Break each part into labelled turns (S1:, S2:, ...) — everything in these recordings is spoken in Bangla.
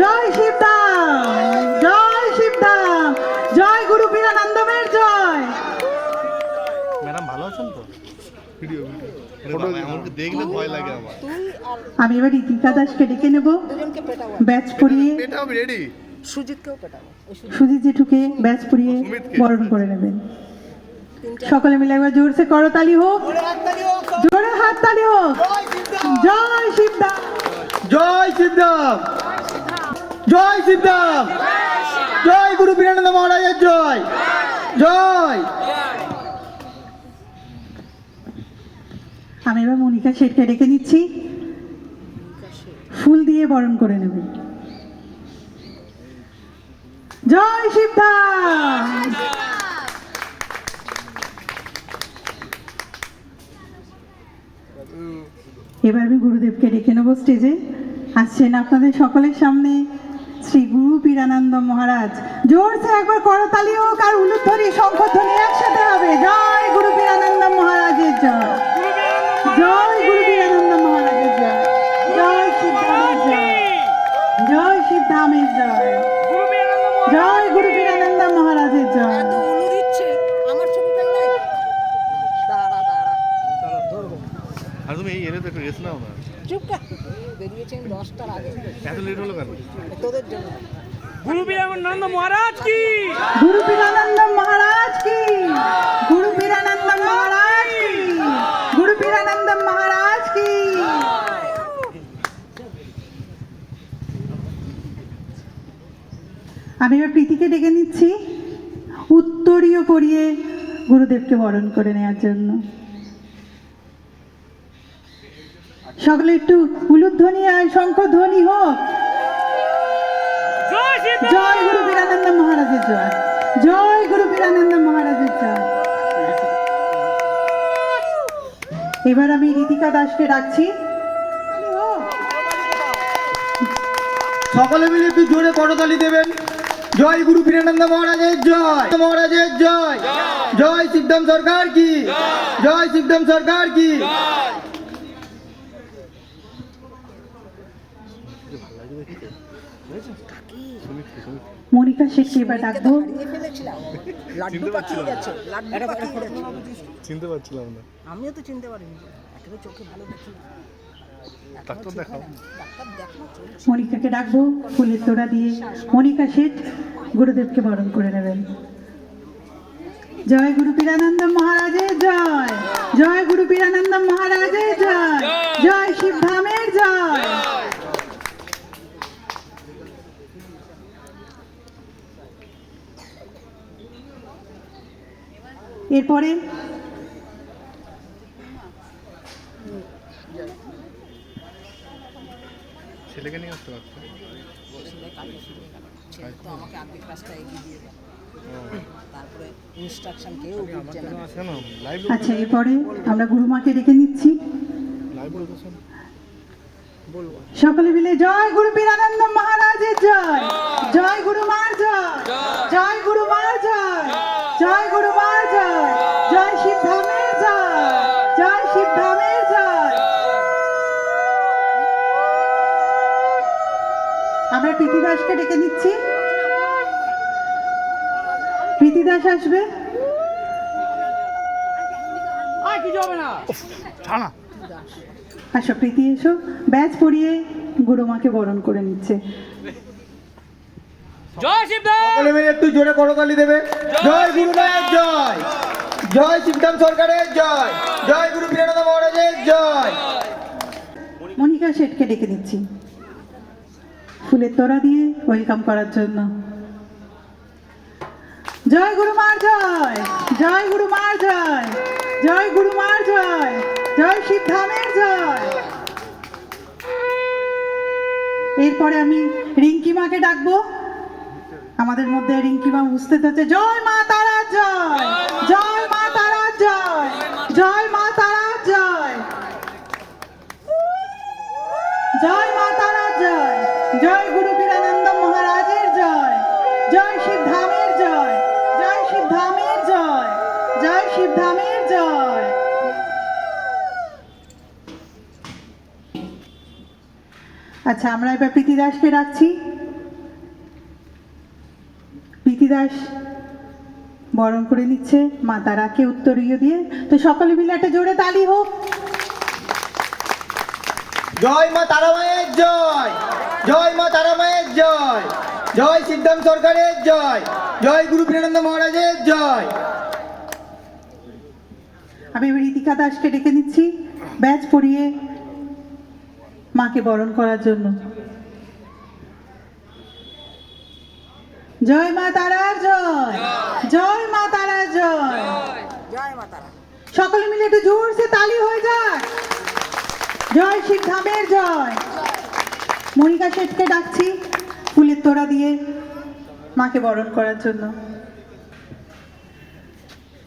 S1: জয় শিবধাম
S2: জয় জয় গুরু জয়। ম্যাডাম ভালো
S3: আছেন তো?
S4: আমি এবার দাসকে ডেকে ব্যাচ পরিয়ে
S3: সুজিত।
S4: জেঠুকে ব্যাচ পরিয়ে বরণ করে নেবেন। সকলে মিলে একবার জোরসে করতালি হোক। জোরে হাততালি হোক। জয় শিবদা
S5: জয় শিবদা জয় শিবদাম জয় গুরু বীরানন্দ মহারাজের জয়। জয়।
S4: আমি এবার মনিকা শেঠকে ডেকে নিচ্ছি। ফুল দিয়ে বরণ করে নেবে। জয় শিবদা এবার আমি গুরুদেবকে ডেকে নেব স্টেজে আসছেন আপনাদের সকলের সামনে। শ্রী গুরু পীরানন্দ মহারাজ। জোরসে একবার করতালি হোক আর উলুধ্বনি শঙ্খধ্বনি একসাথে হবে। জয় গুরু পীরানন্দ মহারাজের জয়।
S2: আর তুমি এই এনে তো একটু রেস্ট নাও না?
S3: চুপ কর। বেরিয়েছেন দশটার আগে।
S2: এত লেট হলো কেন?
S3: তোদের জন্য।
S6: গুরু বীরানন্দ মহারাজ কি?
S4: গুরু বীরানন্দ মহারাজ কি? গুরু বীরানন্দ মহারাজ কি? গুরু বীরানন্দ মহারাজ কি? আমি এবার প্রীতিকে ডেকে নিচ্ছি। উত্তরীয় পরিয়ে গুরুদেবকে বরণ করে নেওয়ার জন্য। সকলে একটু উলুধ্বনি আর শঙ্খধ্বনি হোক।
S6: জয় শিব
S4: জয় গুরু বীরানন্দ মহারাজের জয়। জয় গুরু বীরানন্দ মহারাজের জয়। এবার আমি রীতিকা দাসকে ডাকছি।
S5: সকলে মিলে একটু জোরে করতালি দেবেন। জয় গুরু বীরানন্দ মহারাজের জয়। মহারাজের জয়। জয়। সিদ্ধাম সরকার কি? জয়। সিদ্ধাম সরকার কি?
S4: মনিকা শেখকে এবার ডাকবো
S3: লাড্ডু পাঠিয়ে গেছে লাড্ডু পাঠিয়ে গেছে।
S2: চিনতে পারছিলাম না।
S3: আমিও তো চিনতে পারিনি। একেবারে চোখে ভালো দেখি।
S2: ডাক্তার দেখাও।
S4: মনিকাকে ডাকবো ফুলের তোড়া দিয়ে। মনিকা শেঠ গুরুদেবকে বরণ করে নেবেন। জয় গুরু পীরানন্দ মহারাজের জয়। জয় গুরু পীরানন্দ মহারাজের জয়। জয় শিব শিবধামের জয়। এরপরে
S2: ছেলেকে নিয়ে আসতে পারছ?
S3: ছেলে কাজে শিখে গেল ছেলে তো আমাকে আর্ধেক রাস্তা এগিয়ে দিয়ে তারপরে ইনস্ট্রাকশন কেউ বুঝছে না।
S2: কেন লাইভ
S4: আচ্ছা এরপরে আমরা গুরুমাকে ডেকে নিচ্ছি। সকলে মিলে জয় গুরু বীরানন্দ মহারাজের জয়। জয়। গুরু মার জয়। জয়। গুরু মার জয়। জয় গুরু মার জয় জয় শিব ধামের জয় জয় শিব ধামের জয়। আমরা প্রীতি দাসকে ডেকে নিচ্ছি। প্রীতি দাস আসবে। আসো প্রীতি এসো। ব্যাচ পরিয়ে গুরুমাকে বরণ করে নিচ্ছে।
S6: জয় শিবদাস
S5: সকলে মিলে একটু জোরে করতালি দেবে। জয় গুরু জয়। জয় সিদ্ধাম সরকারের জয়। জয় গুরু বীরানন্দ মহারাজের জয়।
S4: মনিকা শেঠকে ডেকে দিচ্ছি ফুলের তোড়া দিয়ে ওয়েলকাম করার জন্য। জয় গুরু মার জয়। জয় গুরু মার জয়। জয় গুরু মার জয়। জয় শিবধামের জয়। এরপরে আমি রিঙ্কি মাকে ডাকবো। আমাদের মধ্যে রিঙ্কি মা বুঝতে হচ্ছে। জয় মা তারা, জয়। জয় মা তারা, জয়। জয় মা তারা, জয়। জয় মা তারা, জয়। জয় গুরু বীরানন্দ মহারাজের জয়। জয় শিব ধামের জয়। জয় শিব ধামের জয়। জয় শিব ধামের জয়। আচ্ছা আমরা এবার প্রীতি দাসকে ডাকছি প্রীতি দাস বরণ করে নিচ্ছে মা তারাকে উত্তরীয় দিয়ে। তো সকলে মিলে একটা জোরে তালি হোক।
S5: জয় মা তারা মায়ের জয় জয় মা তারা মায়ের জয় জয় সিদ্ধাম সরকারের জয় জয় গুরু প্রেমানন্দ মহারাজের জয়।
S4: আমি রীতিকা দাসকে ডেকে নিচ্ছি ব্যাচ পরিয়ে মাকে বরণ করার জন্য। জয় মা তারার জয়। জয় মা তারার জয়।
S3: জয় মাতারা
S4: সকলে মিলে একটু জোরসে তালি হয়ে যাক জয় শিবধামের জয়। মনিকা শেঠকে ডাকছি ফুলের তোড়া দিয়ে মাকে বরণ করার জন্য।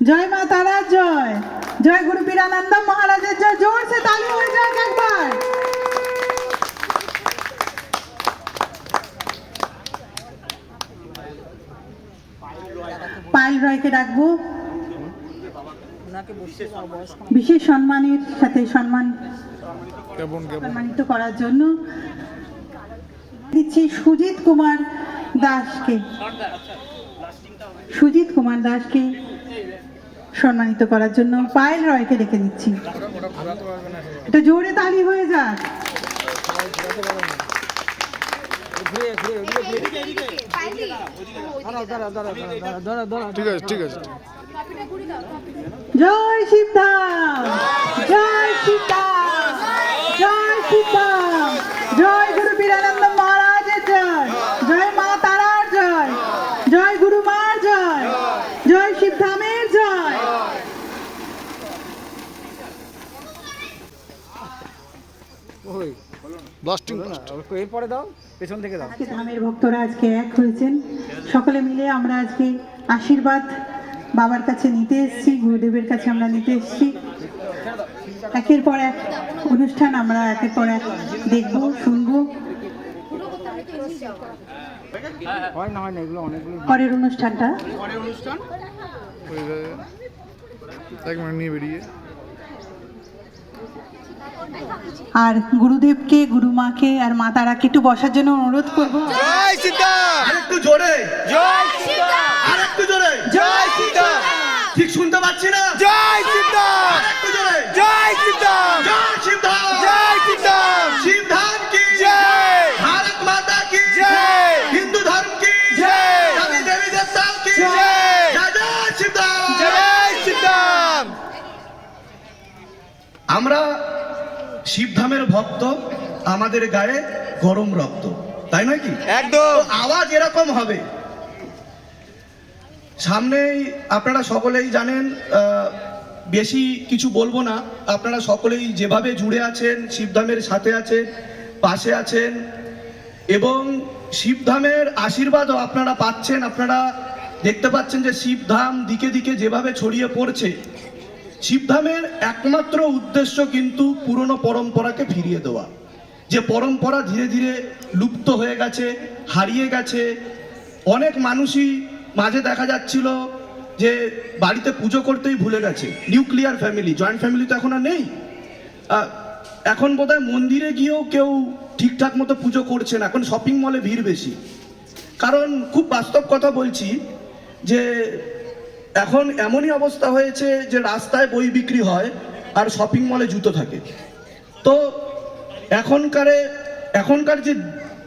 S4: জয় মা তারার জয়। জয় গুরু বীরানন্দ মহারাজের জয়। জোরসে তালি হয়ে যাক একবার। পায়েল রয়কে ডাকবো। বিশেষ সম্মানের সাথে সম্মান সম্মানিত করার জন্য দিচ্ছি সুজিত কুমার দাসকে। সুজিত কুমার দাসকে সম্মানিত করার জন্য পায়েল রয়কে রেখে দিচ্ছি। এটা জোরে তালি হয়ে যাক।
S2: ঠিক আছে ঠিক আছে
S4: জয় সীতা জয় সীতা জয় সীতা জয় গুরু বীরানন্দ মহারাজের জয় জয় মা তারার জয় জয় গুরু মার জয় জয় শিবধামের জয়
S2: ব্লাস্টিং
S6: এরপরে দাও পেছন থেকে দাও।
S4: ধামের ভক্তরা আজকে এক হয়েছেন। সকলে মিলে আমরা আজকে আশীর্বাদ বাবার কাছে নিতে এসেছি গুরুদেবের কাছে আমরা নিতে এসেছি। একের পর এক অনুষ্ঠান আমরা একের পর এক দেখব শুনব।
S6: হয় না হয় না এগুলো অনেকগুলো
S4: পরের অনুষ্ঠানটা।
S2: এক মিনিট নিয়ে বেরিয়ে।
S4: আর গুরুদেবকে গুরুমাকে আর মা তারাকে একটু বসার জন্য অনুরোধ করব।
S5: জয় আরেকটু জোরে। জয় আরেকটু জোরে। জয় সিদ্ধাম ঠিক শুনতে পাচ্ছি না? জয় আরেকটু জোরে। জয় সিদ্ধাম জয় সিদ্ধাম জয় সিদ্ধাম শিবধাম কি? জয়! ভারত মাতা কি? জয়! হিন্দু ধর্ম কি? জয়! দেবী দেবী দেবতা কি? জয়! জয় সিদ্ধাম জয় সিদ্ধাম আমরা শিবধামের ভক্ত আমাদের গায়ে গরম রক্ত। তাই নয় কি? একদম। আওয়াজ এরকম হবে। সামনেই আপনারা সকলেই জানেন বেশি কিছু বলব না। আপনারা সকলেই যেভাবে জুড়ে আছেন শিবধামের সাথে আছেন পাশে আছেন এবং শিবধামের আশীর্বাদও আপনারা পাচ্ছেন। আপনারা দেখতে পাচ্ছেন যে শিবধাম দিকে দিকে যেভাবে ছড়িয়ে পড়ছে শিবধামের একমাত্র উদ্দেশ্য কিন্তু পুরনো পরম্পরাকে ফিরিয়ে দেওয়া। যে পরম্পরা ধীরে ধীরে লুপ্ত হয়ে গেছে, হারিয়ে গেছে। অনেক মানুষই মাঝে দেখা যাচ্ছিল যে বাড়িতে পুজো করতেই ভুলে গেছে। নিউক্লিয়ার ফ্যামিলি, জয়েন্ট ফ্যামিলি তো এখন আর নেই। এখন বোধহয় মন্দিরে গিয়েও কেউ ঠিকঠাক মতো পুজো করছে না। এখন শপিং মলে ভিড় বেশি। কারণ খুব বাস্তব কথা বলছি যে এখন এমনই অবস্থা হয়েছে যে রাস্তায় বই বিক্রি হয় আর শপিং মলে জুতো থাকে। তো এখনকারে, এখনকার যে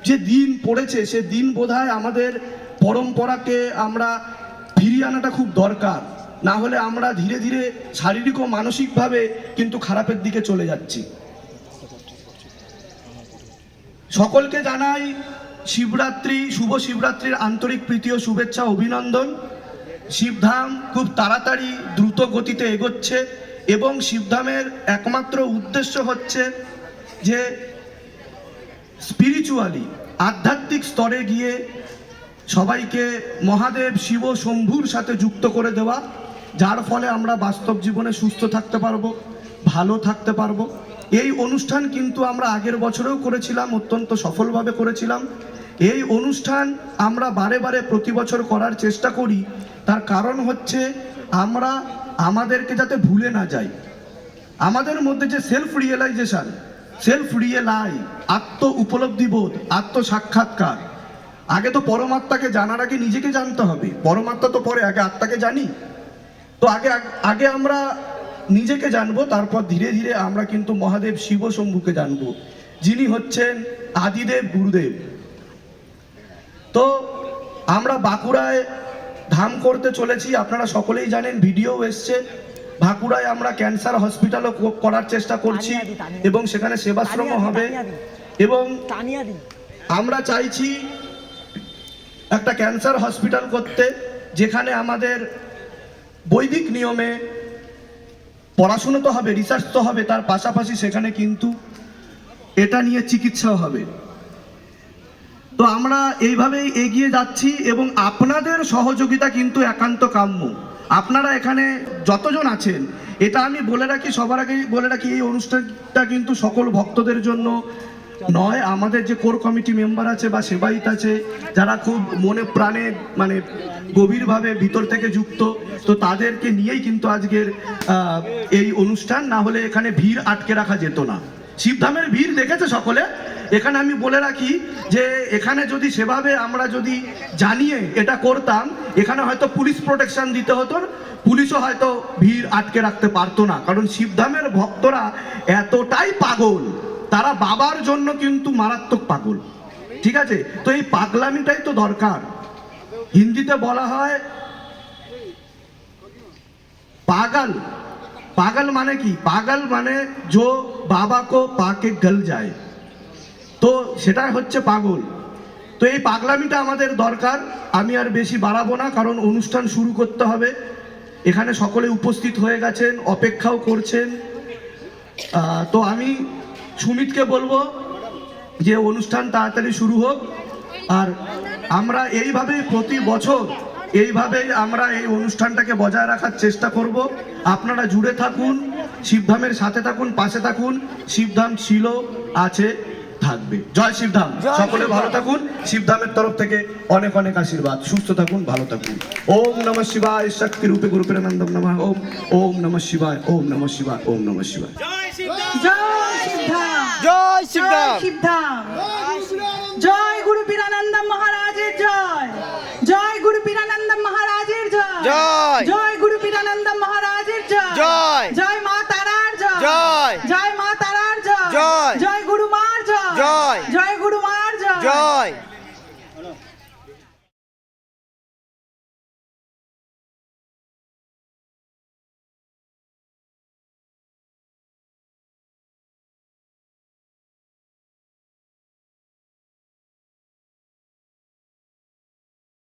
S5: যে দিন পড়েছে, সে দিন বোধহয় আমাদের পরম্পরাকে আমরা ফিরিয়ে আনাটা খুব দরকার। না হলে আমরা ধীরে ধীরে শারীরিক ও মানসিকভাবে কিন্তু খারাপের দিকে চলে যাচ্ছি। সকলকে জানাই শিবরাত্রি, শুভ শিবরাত্রির আন্তরিক প্রীতি ও শুভেচ্ছা, অভিনন্দন। শিবধাম খুব তাড়াতাড়ি দ্রুত গতিতে এগোচ্ছে এবং শিবধামের একমাত্র উদ্দেশ্য হচ্ছে যে স্পিরিচুয়ালি আধ্যাত্মিক স্তরে গিয়ে সবাইকে মহাদেব, শিব, শম্ভুর সাথে যুক্ত করে দেওয়া, যার ফলে আমরা বাস্তব জীবনে সুস্থ থাকতে পারব, ভালো থাকতে পারব। এই অনুষ্ঠান কিন্তু আমরা আগের বছরেও করেছিলাম, অত্যন্ত সফলভাবে করেছিলাম। এই অনুষ্ঠান আমরা বারে বারে প্রতি বছর করার চেষ্টা করি। তার কারণ হচ্ছে আমরা আমাদেরকে যাতে ভুলে না যাই। আমাদের মধ্যে যে সেলফ রিয়েলাইজেশান সেলফ রিয়েলাই আত্ম উপলব্ধিবোধ আত্ম সাক্ষাৎকার, আগে তো পরমাত্মাকে জানার আগে নিজেকে জানতে হবে। পরমাত্মা তো পরে, আগে আত্মাকে জানি। তো আগে আগে আমরা নিজেকে জানব তারপর ধীরে ধীরে আমরা কিন্তু মহাদেব শিব শম্ভুকে জানব। যিনি হচ্ছেন আদিদেব গুরুদেব। তো আমরা বাঁকুড়ায় ধাম করতে চলেছি আপনারা সকলেই জানেন ভিডিও এসছে। বাঁকুড়ায় আমরা ক্যান্সার হসপিটালও করার চেষ্টা করছি এবং সেখানে সেবাশ্রমও হবে। এবং আমরা চাইছি একটা ক্যান্সার হসপিটাল করতে যেখানে আমাদের বৈদিক নিয়মে পড়াশুনো তো হবে রিসার্চ তো হবে, তার পাশাপাশি সেখানে কিন্তু এটা নিয়ে চিকিৎসাও হবে। তো আমরা এইভাবেই এগিয়ে যাচ্ছি এবং আপনাদের সহযোগিতা কিন্তু একান্ত কাম্য। আপনারা এখানে যতজন আছেন, এটা আমি বলে রাখি, সবার আগে বলে রাখি, এই অনুষ্ঠানটা কিন্তু সকল ভক্তদের জন্য নয়, আমাদের যে কোর কমিটি মেম্বার আছে বা সেবায়িত আছে, যারা খুব মনে প্রাণে মানে গভীরভাবে ভিতর থেকে যুক্ত, তো তাদেরকে নিয়েই কিন্তু আজকের এই অনুষ্ঠান। না হলে এখানে ভিড় আটকে রাখা যেত না। শিবধামের ভিড় দেখেছে সকলে? এখানে আমি বলে রাখি যে, এখানে যদি সেভাবে আমরা যদি জানিয়ে এটা করতাম, এখানে হয়তো পুলিশ প্রোটেকশন দিতে হতো, পুলিশও হয়তো ভিড় আটকে রাখতে পারতো না। কারণ শিবধামের ভক্তরা এতটাই পাগল। তারা বাবার জন্য কিন্তু মারাত্মক পাগল। ঠিক আছে? তো এই পাগলামিটাই তো দরকার। হিন্দিতে বলা হয় পাগল। পাগল মানে কি? পাগল মানে जो বাবা কো পাকে গল যায়। তো সেটা হচ্ছে পাগল। তো এই পাগলামিটা আমাদের দরকার। আমি আর বেশি বাড়াবো না, কারণ অনুষ্ঠান শুরু করতে হবে। এখানে সকলে উপস্থিত হয়ে গেছেন, অপেক্ষাও করছেন। তো আমি সুমিতকে বলব যে অনুষ্ঠান তাড়াতাড়ি শুরু হোক। আর আমরা এইভাবে প্রতি বছর এইভাবেই আমরা এই অনুষ্ঠানটাকে বজায় রাখার চেষ্টা করব। আপনারা জুড়ে থাকুন শিবধামের সাথে থাকুন পাশে থাকুন। শিবধাম ছিল আছে থাকবে। জয় শিবধাম। সকলে ভালো থাকুন। শিবধামের তরফ থেকে অনেক অনেক আশীর্বাদ। সুস্থ থাকুন ভালো থাকুন। ওম নমঃ শিবায় শক্তি রূপে গুরুপের নন্দম নমঃ। ওম ওম নমঃ শিবায় ওম নমঃ শিবায় ওম নমঃ শিবায়।
S4: জয়
S6: জয়
S4: জয় শিবধাম জয় গুরু পীরানন্দ মহারাজের জয়। জয় গুরু পীরানন্দ মহারাজের
S6: জয়।
S4: জয়